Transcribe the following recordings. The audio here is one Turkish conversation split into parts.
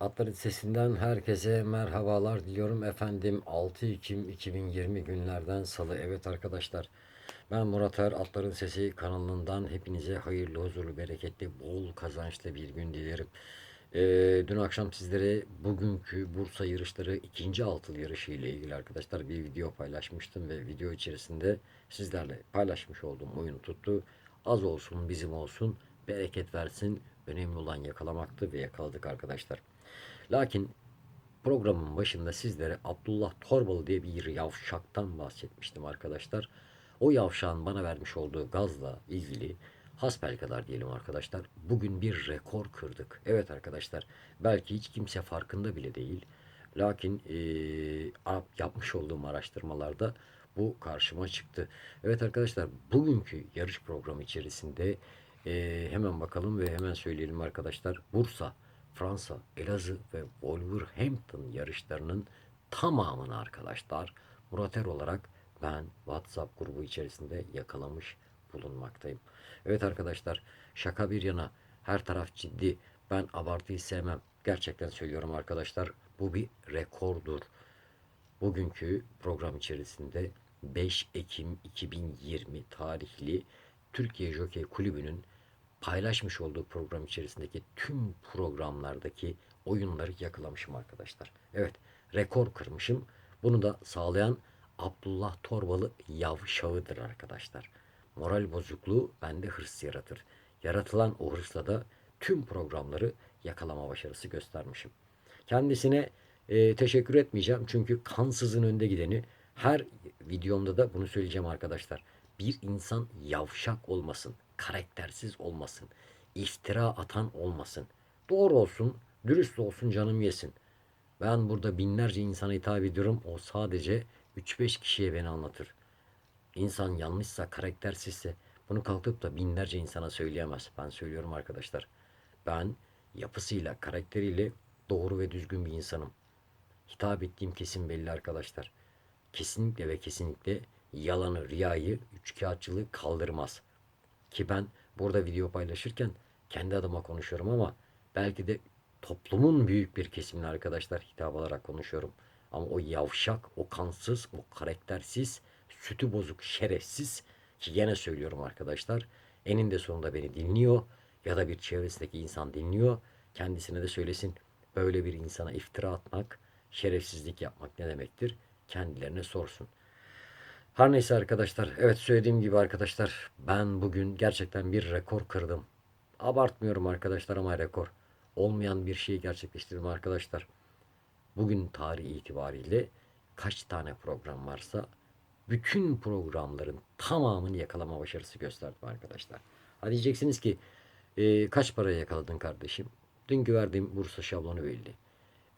Atların sesinden herkese merhabalar diliyorum efendim. 6 Ekim 2020 günlerden salı. Evet arkadaşlar ben Murat Er Atların Sesi kanalından hepinize hayırlı, huzurlu, bereketli, bol kazançlı bir gün dilerim. Ee, dün akşam sizlere bugünkü Bursa yarışları ikinci altılı yarışı ile ilgili arkadaşlar bir video paylaşmıştım ve video içerisinde sizlerle paylaşmış olduğum oyunu tuttu. Az olsun bizim olsun bereket versin. Önemli olan yakalamaktı ve yakaladık arkadaşlar. Lakin programın başında sizlere Abdullah Torbalı diye bir yavşaktan bahsetmiştim arkadaşlar. O yavşağın bana vermiş olduğu gazla ilgili hasbelkader diyelim arkadaşlar. Bugün bir rekor kırdık. Evet arkadaşlar belki hiç kimse farkında bile değil. Lakin eee, yapmış olduğum araştırmalarda bu karşıma çıktı. Evet arkadaşlar bugünkü yarış programı içerisinde eee, hemen bakalım ve hemen söyleyelim arkadaşlar. Bursa, Fransa, Elazığ ve Wolverhampton yarışlarının tamamını arkadaşlar Murat Er olarak ben WhatsApp grubu içerisinde yakalamış bulunmaktayım. Evet arkadaşlar şaka bir yana her taraf ciddi. Ben abartıyı sevmem. Gerçekten söylüyorum arkadaşlar. Bu bir rekordur. Bugünkü program içerisinde 5 Ekim 2020 tarihli Türkiye Jockey Kulübü'nün paylaşmış olduğu program içerisindeki tüm programlardaki oyunları yakalamışım arkadaşlar. Evet, rekor kırmışım. Bunu da sağlayan Abdullah Torbalı yavşağıdır arkadaşlar. Moral bozukluğu bende hırs yaratır. Yaratılan o hırsla da tüm programları yakalama başarısı göstermişim. Kendisine e, teşekkür etmeyeceğim çünkü kansızın önde gideni her videomda da bunu söyleyeceğim arkadaşlar. Bir insan yavşak olmasın, karaktersiz olmasın, iftira atan olmasın. Doğru olsun, dürüst olsun canım yesin. Ben burada binlerce insana hitap ediyorum. O sadece 3-5 kişiye beni anlatır. İnsan yanlışsa, karaktersizse bunu kalkıp da binlerce insana söyleyemez. Ben söylüyorum arkadaşlar. Ben yapısıyla, karakteriyle doğru ve düzgün bir insanım. Hitap ettiğim kesim belli arkadaşlar. Kesinlikle ve kesinlikle yalanı, riyayı, üçkağıtçılığı kaldırmaz. Ki ben burada video paylaşırken kendi adıma konuşuyorum ama belki de toplumun büyük bir kesimine arkadaşlar hitap alarak konuşuyorum. Ama o yavşak, o kansız, o karaktersiz, sütü bozuk, şerefsiz ki gene söylüyorum arkadaşlar. Eninde sonunda beni dinliyor ya da bir çevresindeki insan dinliyor. Kendisine de söylesin böyle bir insana iftira atmak, şerefsizlik yapmak ne demektir? Kendilerine sorsun. Her neyse arkadaşlar. Evet söylediğim gibi arkadaşlar ben bugün gerçekten bir rekor kırdım. Abartmıyorum arkadaşlar ama rekor. Olmayan bir şeyi gerçekleştirdim arkadaşlar. Bugün tarih itibariyle kaç tane program varsa bütün programların tamamını yakalama başarısı gösterdim arkadaşlar. Ha diyeceksiniz ki e, kaç paraya yakaladın kardeşim? Dünkü verdiğim Bursa şablonu belli.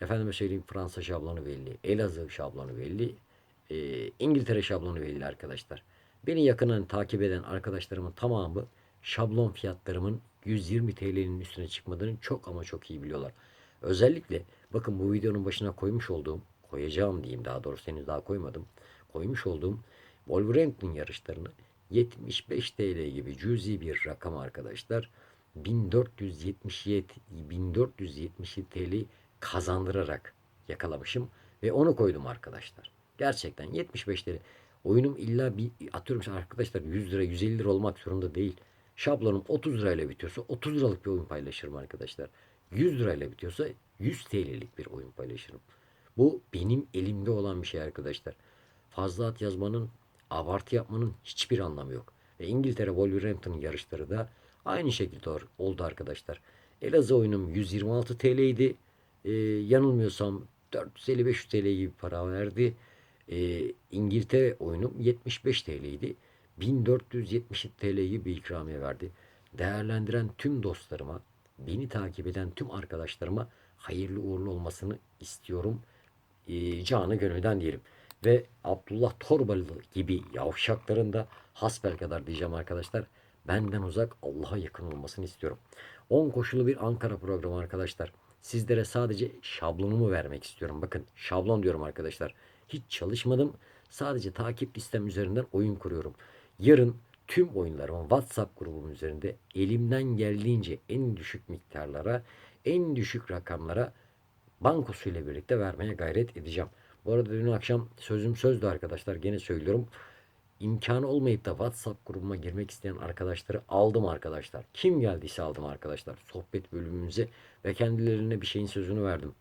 Efendime söyleyeyim Fransa şablonu belli. Elazığ şablonu belli. E, İngiltere şablonu belli arkadaşlar. Beni yakından takip eden arkadaşlarımın tamamı şablon fiyatlarımın 120 TL'nin üstüne çıkmadığını çok ama çok iyi biliyorlar. Özellikle bakın bu videonun başına koymuş olduğum, koyacağım diyeyim daha doğrusu henüz daha koymadım. Koymuş olduğum Wolverhampton yarışlarını 75 TL gibi cüzi bir rakam arkadaşlar. 1477 1477 TL kazandırarak yakalamışım ve onu koydum arkadaşlar. Gerçekten 75 TL. Oyunum illa bir atıyorum arkadaşlar 100 lira 150 lira olmak zorunda değil. Şablonum 30 lirayla bitiyorsa 30 liralık bir oyun paylaşırım arkadaşlar. 100 lirayla bitiyorsa 100 TL'lik bir oyun paylaşırım. Bu benim elimde olan bir şey arkadaşlar. Fazla at yazmanın, abartı yapmanın hiçbir anlamı yok. Ve İngiltere Wolverhampton yarışları da aynı şekilde oldu arkadaşlar. Elazığ oyunum 126 TL idi. Ee, yanılmıyorsam 450-500 TL gibi para verdi. Ee, İngiltere oyunum 75 TL idi. 1470 TL gibi bir ikramiye verdi. Değerlendiren tüm dostlarıma, beni takip eden tüm arkadaşlarıma hayırlı uğurlu olmasını istiyorum. Ee, canı gönülden diyelim. Ve Abdullah Torbalı gibi yavşakların da hasbelkader diyeceğim arkadaşlar. Benden uzak Allah'a yakın olmasını istiyorum. 10 koşulu bir Ankara programı arkadaşlar. Sizlere sadece şablonumu vermek istiyorum. Bakın şablon diyorum arkadaşlar. Hiç çalışmadım. Sadece takip listem üzerinden oyun kuruyorum. Yarın tüm oyunlarımı WhatsApp grubum üzerinde elimden geldiğince en düşük miktarlara, en düşük rakamlara bankosuyla birlikte vermeye gayret edeceğim. Bu arada dün akşam sözüm sözdü arkadaşlar. Gene söylüyorum. İmkanı olmayıp da WhatsApp grubuma girmek isteyen arkadaşları aldım arkadaşlar. Kim geldiyse aldım arkadaşlar. Sohbet bölümümüze ve kendilerine bir şeyin sözünü verdim.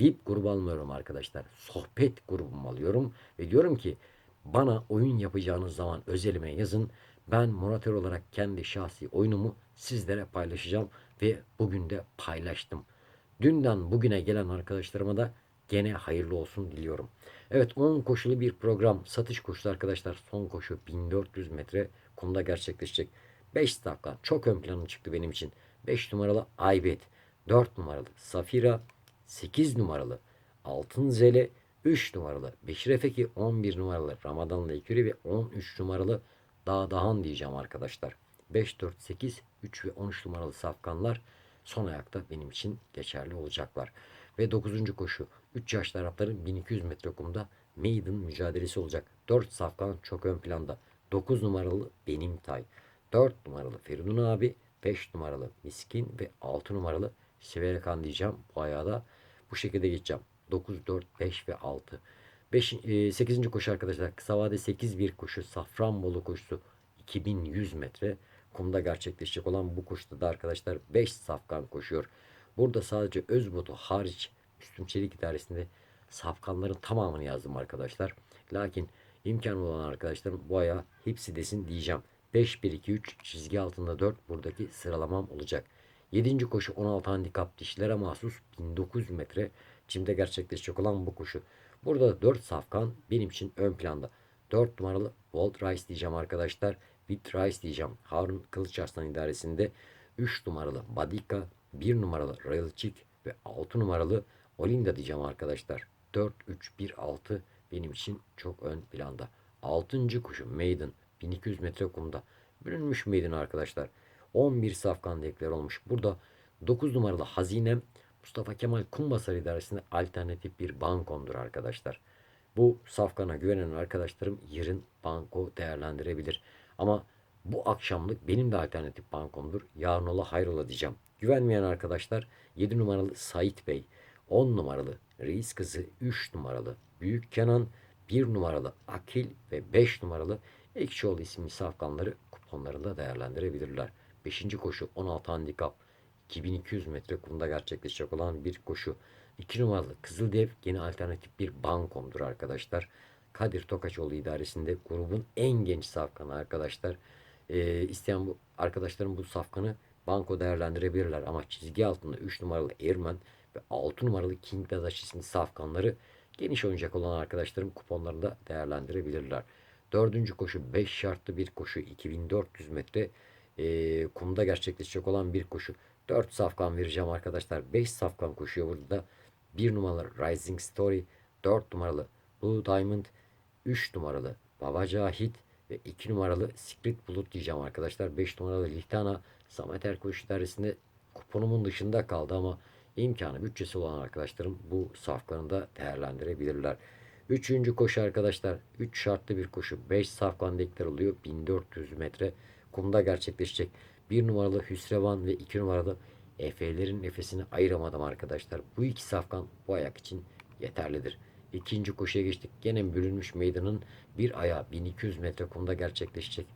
VIP grubu almıyorum arkadaşlar. Sohbet grubumu alıyorum ve diyorum ki bana oyun yapacağınız zaman özelime yazın. Ben Muratör olarak kendi şahsi oyunumu sizlere paylaşacağım ve bugün de paylaştım. Dünden bugüne gelen arkadaşlarıma da gene hayırlı olsun diliyorum. Evet 10 koşulu bir program satış koşusu arkadaşlar. Son koşu 1400 metre kumda gerçekleşecek. 5 dakika çok ön plana çıktı benim için. 5 numaralı Aybet, 4 numaralı Safira, 8 numaralı Altın Zele, 3 numaralı Beşir Efeki, 11 numaralı Ramadan Ekürü ve 13 numaralı Dağdahan diyeceğim arkadaşlar. 5, 4, 8, 3 ve 13 numaralı safkanlar son ayakta benim için geçerli olacaklar. Ve 9. koşu 3 yaşlı Arapların 1200 metre kumda maiden mücadelesi olacak. 4 safkan çok ön planda. 9 numaralı Benim Tay. 4 numaralı Feridun abi. 5 numaralı Miskin ve 6 numaralı Siverikan diyeceğim. Bu ayağa da bu şekilde geçeceğim. 9, 4, 5 ve 6. 5, 8. koşu arkadaşlar. Kısa vade 8-1 koşu. Safranbolu koşusu. 2100 metre kumda gerçekleşecek olan bu koşuda da arkadaşlar 5 safkan koşuyor. Burada sadece Özbotu hariç Müslüm Çelik idaresinde safkanların tamamını yazdım arkadaşlar. Lakin imkanı olan arkadaşlarım bu aya hepsi desin diyeceğim. 5 1 2 3 çizgi altında 4 buradaki sıralamam olacak. 7. koşu 16 handikap dişlere mahsus 1900 metre çimde gerçekleşecek olan bu koşu. Burada 4 safkan benim için ön planda. 4 numaralı Walt Rice diyeceğim arkadaşlar. Bit Rice diyeceğim. Harun Kılıçarslan idaresinde 3 numaralı Badika, 1 numaralı Royal Chick ve 6 numaralı Olinda diyeceğim arkadaşlar. 4, 3, 1, 6 benim için çok ön planda. 6. kuşu Maiden 1200 metre kumda. Bölünmüş Maiden arkadaşlar. 11 safkan deklar olmuş. Burada 9 numaralı Hazinem Mustafa Kemal Kumbasar idaresinde alternatif bir bankondur arkadaşlar. Bu safkana güvenen arkadaşlarım yarın banko değerlendirebilir. Ama bu akşamlık benim de alternatif bankomdur. Yarın ola hayrola diyeceğim. Güvenmeyen arkadaşlar 7 numaralı Sait Bey, 10 numaralı Reis Kızı, 3 numaralı Büyük Kenan, 1 numaralı Akil ve 5 numaralı Ekşioğlu isimli safkanları kuponlarında değerlendirebilirler. 5. koşu 16 handikap 2200 metre kumda gerçekleşecek olan bir koşu. 2 numaralı Kızıldev yeni alternatif bir bankomdur arkadaşlar. Kadir Tokaçoğlu idaresinde grubun en genç safkanı arkadaşlar. Ee, isteyen bu arkadaşlarım bu safkanı banko değerlendirebilirler ama çizgi altında 3 numaralı Ermen ve 6 numaralı King Dadaş isimli safkanları geniş oyuncak olan arkadaşlarım kuponlarında değerlendirebilirler. Dördüncü koşu 5 şartlı bir koşu 2400 metre e, kumda gerçekleşecek olan bir koşu. 4 safkan vereceğim arkadaşlar. 5 safkan koşuyor burada da. 1 numaralı Rising Story, 4 numaralı Blue Diamond, 3 numaralı Baba Cahit ve 2 numaralı Secret Bulut diyeceğim arkadaşlar. 5 numaralı Lihtana Samet Erkoç idaresinde kuponumun dışında kaldı ama imkanı bütçesi olan arkadaşlarım bu safkanı da değerlendirebilirler. Üçüncü koşu arkadaşlar. 3 şartlı bir koşu. 5 safkan deklar oluyor. 1400 metre kumda gerçekleşecek. 1 numaralı Hüsrevan ve 2 numaralı Efe'lerin nefesini ayıramadım arkadaşlar. Bu iki safkan bu ayak için yeterlidir. İkinci koşuya geçtik. Gene bölünmüş meydanın bir ayağı 1200 metre kumda gerçekleşecek.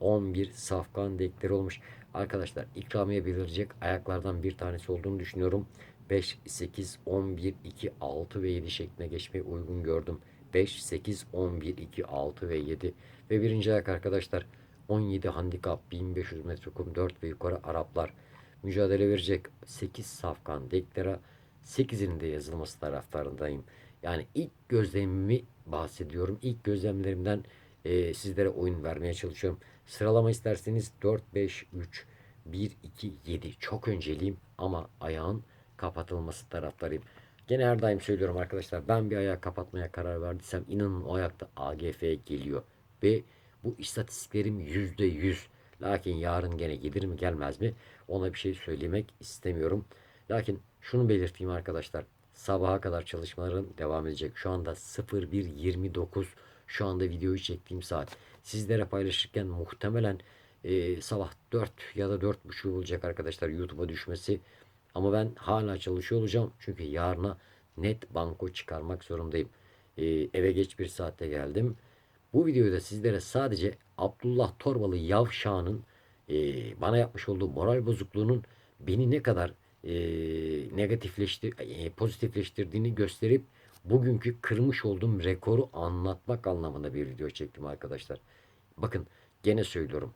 11 safkan dekleri olmuş. Arkadaşlar ikramiye belirleyecek ayaklardan bir tanesi olduğunu düşünüyorum. 5, 8, 11, 2, 6 ve 7 şeklinde geçmeyi uygun gördüm. 5, 8, 11, 2, 6 ve 7 ve birinci ayak arkadaşlar 17 handikap 1500 metre kum 4 ve yukarı Araplar mücadele verecek 8 safkan deklera 8'inin de yazılması taraftarındayım. Yani ilk gözlemimi bahsediyorum. İlk gözlemlerimden e, sizlere oyun vermeye çalışıyorum. Sıralama isterseniz 4, 5, 3, 1, 2, 7 çok önceliyim ama ayağın kapatılması taraftarıyım. Gene her daim söylüyorum arkadaşlar ben bir ayağı kapatmaya karar verdiysem inanın o ayakta AGF geliyor. Ve bu istatistiklerim yüzde yüz. Lakin yarın gene gelir mi gelmez mi ona bir şey söylemek istemiyorum. Lakin şunu belirteyim arkadaşlar. Sabaha kadar çalışmaların devam edecek. Şu anda 01.29 şu anda videoyu çektiğim saat. Sizlere paylaşırken muhtemelen e, sabah 4 ya da 4.30 olacak arkadaşlar YouTube'a düşmesi. Ama ben hala çalışıyor olacağım. Çünkü yarına net banko çıkarmak zorundayım. Ee, eve geç bir saatte geldim. Bu videoda sizlere sadece Abdullah Torbalı Yavşağ'ın e, bana yapmış olduğu moral bozukluğunun beni ne kadar e, negatifleştir, e, pozitifleştirdiğini gösterip bugünkü kırmış olduğum rekoru anlatmak anlamında bir video çektim arkadaşlar. Bakın gene söylüyorum.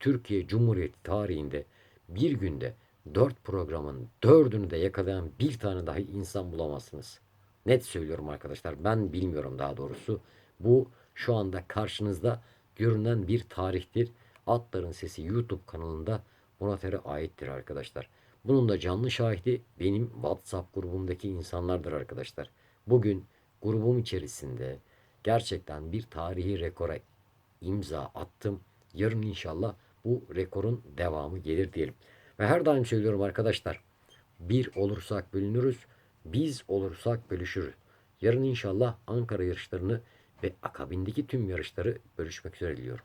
Türkiye Cumhuriyeti tarihinde bir günde dört programın dördünü de yakalayan bir tane dahi insan bulamazsınız. Net söylüyorum arkadaşlar. Ben bilmiyorum daha doğrusu. Bu şu anda karşınızda görünen bir tarihtir. Atların Sesi YouTube kanalında Murat Er'e aittir arkadaşlar. Bunun da canlı şahidi benim WhatsApp grubumdaki insanlardır arkadaşlar. Bugün grubum içerisinde gerçekten bir tarihi rekora imza attım. Yarın inşallah bu rekorun devamı gelir diyelim. Ve her daim söylüyorum arkadaşlar. Bir olursak bölünürüz. Biz olursak bölüşürüz. Yarın inşallah Ankara yarışlarını ve akabindeki tüm yarışları bölüşmek üzere diliyorum.